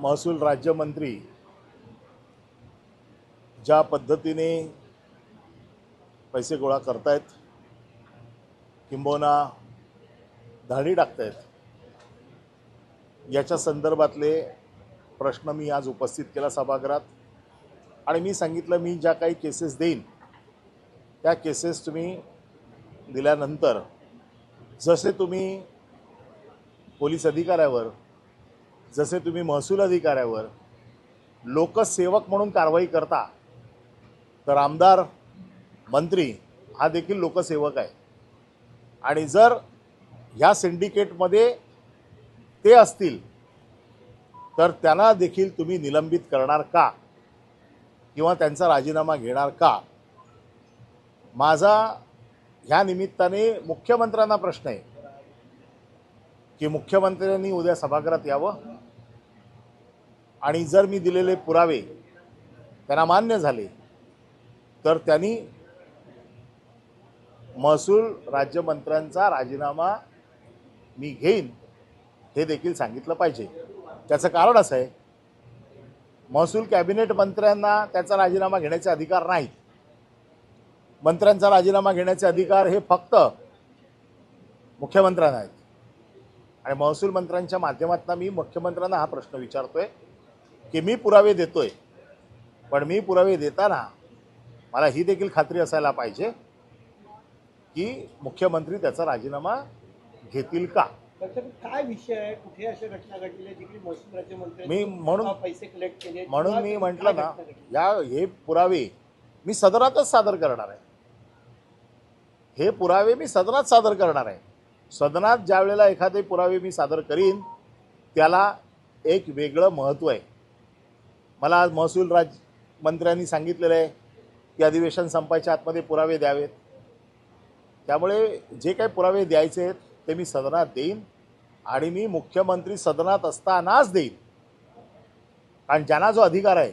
महसूल राज्यमंत्री ज्या पद्धतीने पैसे गोळा करतायत किंबहुना धाडी टाकतायत याच्या संदर्भातले प्रश्न मी आज उपस्थित केला सभागृहात. आणि मी सांगितलं मी ज्या काही केसेस देईन त्या केसेस तुम्ही दिल्यानंतर जसे तुम्ही पोलीस अधिकाऱ्यावर जसे तुम्ही महसूल अधिकाऱ्यावर लोकसेवक म्हणून कारवाई करता तर आमदार मंत्री हा देखील लोकसेवक आहे. आणि जर ह्या सिंडिकेटमध्ये ते असतील तर त्यांना देखील तुम्ही निलंबित करणार का? किंवा त्यांचा राजीनामा घेणार का? माझा ह्या निमित्ताने मुख्यमंत्र्यांना प्रश्न आहे की मुख्यमंत्र्यांनी उद्या सभागृहात यावं? आणि जर मी दिलेले पुरावे त्यांना मान्य झाले तर त्यांनी महसूल राज्यमंत्र्यांचा राजीनामा मी घेईन हे देखील सांगितलं पाहिजे. त्याचं कारण असं आहे महसूल कॅबिनेट मंत्र्यांना त्याचा राजीनामा घेण्याचे अधिकार नाहीत. मंत्र्यांचा राजीनामा घेण्याचे अधिकार हे फक्त मुख्यमंत्र्यांना आहेत. आणि महसूल मंत्र्यांच्या माध्यमातून मी मुख्यमंत्र्यांना हा प्रश्न विचारतोय. की मी पुरावे देतोय. पण मी पुरावे देताना मला ही देखील खात्री असायला पाहिजे की मुख्यमंत्री त्याचा राजीनामा घेतील का? काय विषय आहे? कुठे अशा घटना घडलेल्या जिकडे महसूल राज्यमंत्री मी म्हणून पैसे कलेक्ट केले म्हणून मी म्हटलं ना? या हे पुरावे मी सदनातच सादर करणार आहे. हे पुरावे मी सदनात सादर करणार आहे. सदनात ज्या वेळेला एखादे पुरावे मी सादर करीन त्याला एक वेगळं महत्त्व आहे. मला आज महसूल राज मंत्र्यांनी सांगितलेलं आहे की अधिवेशन संपायच्या आतमध्ये पुरावे द्यावेत. त्यामुळे जे काही पुरावे द्यायचे आहेत ते मी सदनात देईन आणि मी मुख्यमंत्री सदनात असतानाच देईन. कारण ज्यांना जो अधिकार आहे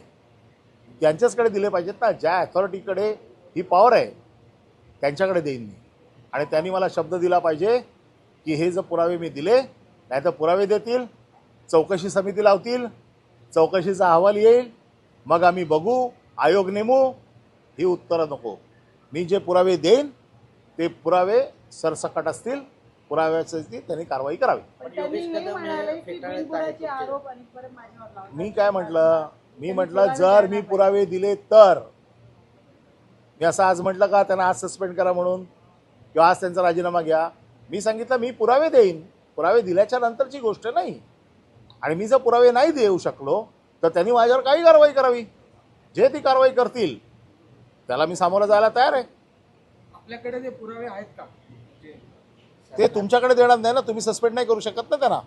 त्यांच्याचकडे दिले पाहिजेत ना. ज्या अथॉरिटीकडे ही पॉवर आहे त्यांच्याकडे देईन मी. आणि त्यांनी मला शब्द दिला पाहिजे की हे जर पुरावे मी दिले नाही तर पुरावे देतील चौकशी समिती लावतील चौकशीचा अहवाल येईल. मग आम्ही बघू आयोग नेमू ही उत्तरं नको. मी जे पुरावे देईन ते पुरावे सरसकट असतील पुराव्याची त्यांनी कारवाई करावी. मी काय म्हटलं? मी म्हटलं जर मी पुरावे दिले तर. मी असं आज म्हटलं का त्यांना आज सस्पेंड करा म्हणून? किंवा आज त्यांचा राजीनामा घ्या. मी सांगितलं मी पुरावे देईन. पुरावे दिल्याच्या नंतरची गोष्ट नाही. आणि मी जर पुरावे नाही देऊ शकलो तर त्यांनी माझ्यावर काही कारवाई करावी. जे ती कारवाई करतील त्याला मी सामोरं जायला तयार आहे. आपल्याकडे जे पुरावे आहेत का? ते तुमच्याकडे देणार नाही ना तुम्ही सस्पेंड नाही करू शकत ना त्यांना.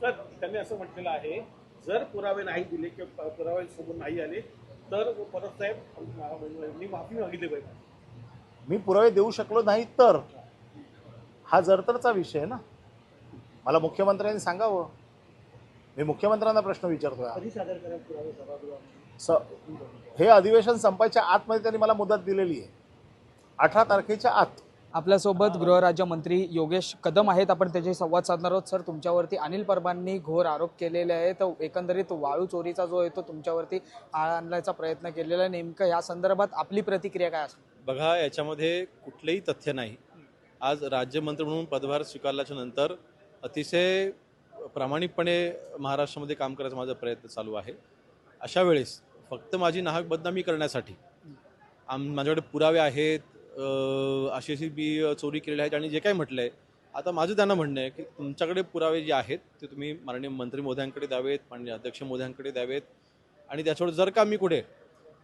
सर त्यांनी असं म्हटलेलं आहे जर पुरावे नाही दिले किंवा पुरावे सोबत नाही आले तर परत साहेब मी माफी मागितली पाहिजे. मी पुरावे देऊ शकलो नाही तर हा जरतरचा विषय आहे ना. मला मुख्यमंत्र्यांनी सांगावं. मी मुख्यमंत्र्यांना प्रश्न विचारतोय. स हे अधिवेशन संपायच्या आतमध्ये त्यांनी मला मुदत दिलेली आहे. अठरा तारखेच्या आत. आपल्यासोबत गृहराज्यमंत्री योगेश कदम आहेत. आपण त्याचे संवाद साधणार आहोत. सर तुमच्यावरती अनिल परबांनी घोर आरोप केलेले आहेत. एकंदरीत वाळू चोरीचा जो आहे तो तुमच्यावरती आळा आणण्याचा प्रयत्न केलेला आहे. नेमकं या संदर्भात आपली प्रतिक्रिया काय असेल बघा याच्यामध्ये कुठलेही तथ्य नाही. आज राज्यमंत्री म्हणून पदभार स्वीकारल्याच्या नंतर अतिशय प्रामाणिकपणे महाराष्ट्रामध्ये काम करायचा माझा प्रयत्न चालू आहे. अशा वेळेस फक्त माझी नाहक बदनामी करण्यासाठी आम माझ्याकडे पुरावे आहेत अं, अशी अशी मी चोरी केलेली आहेत आणि जे काही म्हटलं आहे आता माझं त्यांना म्हणणं आहे की तुमच्याकडे पुरावे जे आहेत ते तुम्ही माननीय मंत्री मोद्यांकडे द्यावेत माननीय अध्यक्ष मोद्यांकडे द्यावेत आणि त्याच्यावर जर का मी कुठे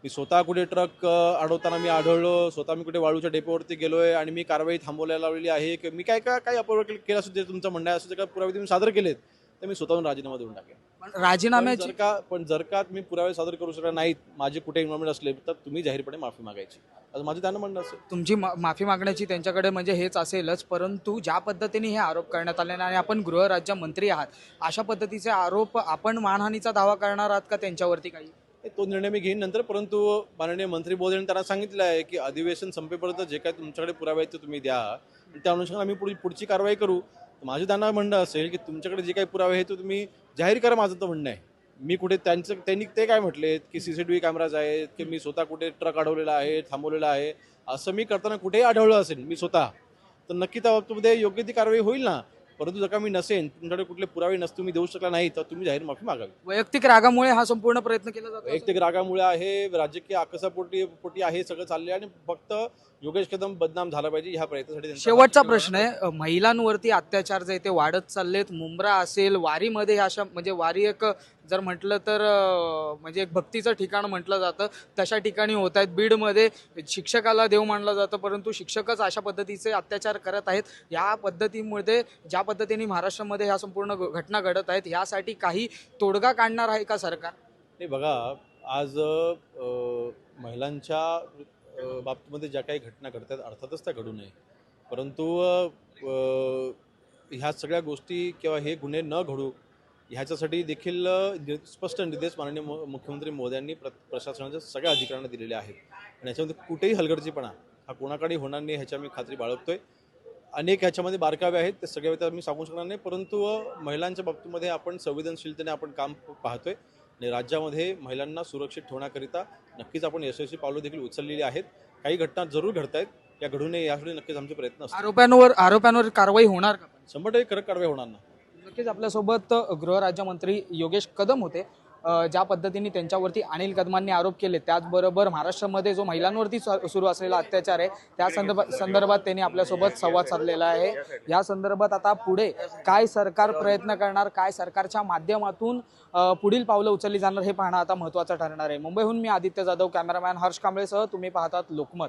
मी स्वतः कुठे ट्रक अडवताना मी आढळलो स्वतः मी कुठे वाळूच्या डेपोवरती आहे आणि मी कारवाई थांबवल्या लावलेली आहे की मी काय काय काय अपवर केलं असू दे तुमचं म्हणणं आहे असू दे का पुरावे तुम्ही सादर केलेत तर मी स्वतःहून राजीनामा देऊन टाकेन. पण पण राजीनाम्याची जर का पण जर का तुम्ही पुरावे सादर करू शकणार नाहीत माझे कुठे इन्व्हॉल्वमेंट असले तर तुम्ही जाहीरपणे माफी मागायची. असं माझं त्यांना म्हणणं असेल. तुमची मा- माफी मागण्याची त्यांच्याकडे म्हणजे हेच असेलच परंतु ज्या पद्धतीने हे आरोप करण्यात आले आणि आपण गृहराज्यमंत्री आहात अशा पद्धतीचे आरोप आपण मानहानीचा दावा करणार आहात का त्यांच्यावरती काही? हे तो निर्णय मी घेईन नंतर परंतु माननीय मंत्री महोदयांनी त्यांना सांगितलं आहे की अधिवेशन संपेपर्यंत जे काही तुमच्याकडे पुरावे आहेत ते तुम्ही द्या. आणि त्या अनुषंगाने आम्ही पुढी पुढची कारवाई करू. माझं त्यांना म्हणणं असेल की तुमच्याकडे जे काही पुरावे आहेत ते तुम्ही जाहीर करा माझं तर म्हणणं आहे. मी कुठे त्यांचं त्यांनी ते काय म्हटले की C C T V cameras आहेत की मी स्वतः कुठे ट्रक अडवलेला आहे थांबवलेला आहे असं मी करताना कुठेही आढळलं असेल मी स्वतः तर नक्की त्या बाबतीमध्ये योग्य ती कारवाई होईल ना? परंतु जर का मी नसेन तुमच्याकडे कुठले पुरावे नसते तुम्ही देऊ शकला नाही तर तुम्ही जाहीर माफी मागावी. वैयक्तिक रागामुळे हा संपूर्ण प्रयत्न केला जातो? वैयक्तिक रागामुळे आहे राजकीय आकसापोटी पोटी आहे सगळं चाललंय आणि फक्त योगेश कदम बदनाम झाला पाहिजे ह्या प्रयत्नासाठी शेवटचा प्रश्न आहे महिलांवरती अत्याचार जे ते वाढत चाललेत. मुंब्रा असेल वारीमध्ये अशा म्हणजे वारी एक जर म्हटलं तर म्हणजे एक भक्तीचं ठिकाण म्हटलं जातं. तशा ठिकाणी होत आहेत. बीडमध्ये शिक्षकाला देव मानलं जातं परंतु शिक्षकच अशा पद्धतीचे अत्याचार करत आहेत. या पद्धतीमध्ये ज्या पद्धतीने महाराष्ट्रामध्ये ह्या संपूर्ण घटना घडत आहेत यासाठी काही तोडगा काढणार आहे का सरकार? नाही बघा आज महिलांच्या बाबतीमध्ये ज्या काही घटना घडतात अर्थातच त्या घडू नये. परंतु ह्या सगळ्या गोष्टी किंवा हे गुन्हे न घडू ह्याच्यासाठी देखील स्पष्ट निर्देश माननीय मु- मुख्यमंत्री मोदयांनी प्र प्रशासनाच्या सगळ्या अधिकाऱ्यांना दिलेले आहेत. आणि याच्यामध्ये कुठेही हलगर्जीपणा हा कोणाकडे होणार नाही ह्याच्या मी खात्री बाळगतोय. अनेक ह्याच्यामध्ये बारकावे आहेत ते सगळे तर मी सांगू शकणार नाही परंतु महिलांच्या बाबतीमध्ये आपण संवेदनशीलतेने आपण काम पाहतोय. आणि राज्यामध्ये महिलांना सुरक्षित ठेवण्याकरिता नक्कीच आपण यशस्वी पावलं देखील उचललेली आहेत. काही घटना जरूर घडत आहेत या घडू नये यासाठी नक्कीच आमचे प्रयत्न असतात आरोपांवर आरोपांवर कारवाई होणार का? शंभर टक्के कडक कारवाई होणार ना नक्कीच आपल्यासोबत गृहराज्यमंत्री योगेश कदम होते. ज्या पद्धतीने त्यांच्यावरती अनिल कदमांनी आरोप केले त्याचबरोबर महाराष्ट्रामध्ये जो महिलांवरती सुरू असलेला अत्याचार आहे त्या संदर्भात संदर्भात त्यांनी आपल्यासोबत संवाद साधलेला आहे. या संदर्भात आता पुढे काय सरकार प्रयत्न करणार काय सरकारच्या माध्यमातून पुढील पावलं उचलली जाणार हे पाहणं आता महत्त्वाचं ठरणार आहे. मुंबईहून मी आदित्य जाधव कॅमेरामॅन हर्ष कांबळेसह तुम्ही पाहतात लोकमत.